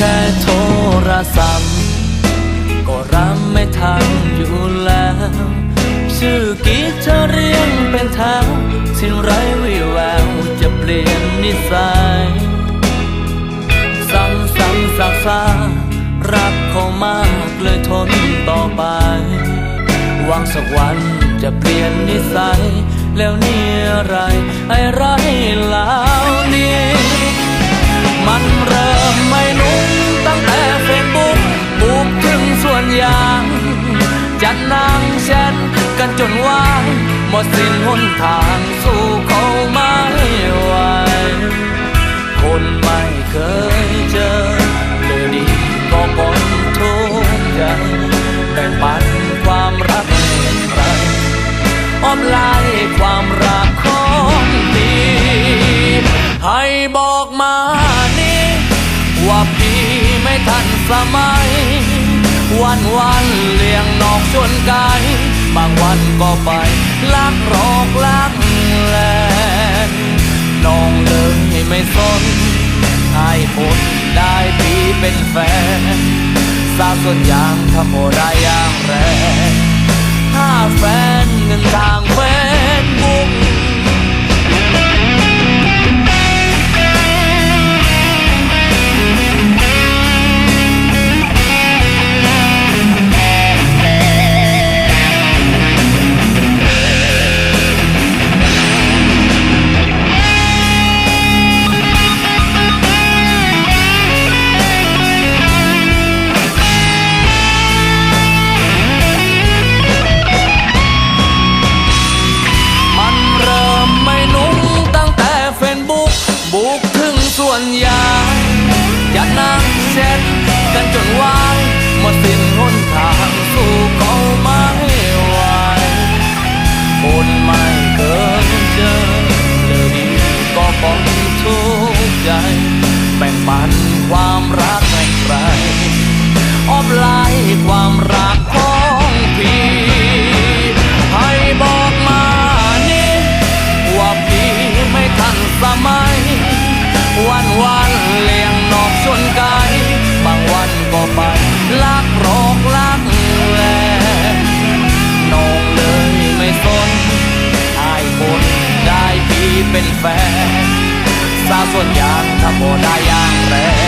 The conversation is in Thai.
แค่โทรศัพท์ก็รับไม่ทันอยู่แล้ว ชื่อกีจะเรียงเป็นแถวสิ้นไรวิแววจะเปลี่ยนนิสัยซ้ำซ้ำซากซากรักเขามากเลยทนต่อไปหวังสักวันจะเปลี่ยนนิสัย แล้วนี่อะไรไอ้ไรลา หมดสิ้นหนทางสู้เขาไม่ไหวคนไม่เคยเจอเลยดีก็ปนทุกข์ใจแบ่งปันความรักใครอ้อมไล่ความรักของดีให้บอกมานี่ว่าพี่ไม่ทันสมัย วันวันเลี้ยงนอกชวนก บางวันก็ไปลักรอกลักแลนน้องเลยไม่สนให้คนได้ปีเป็นแฟนสาวส่วนยางทำโอได้อย่างแรงถ้าแฟน ยัดนั่งเช็ดกันจนวางหมดสิ้นหน เป็นแฟนสาวส่วนยางทำโมได้อย่างแรง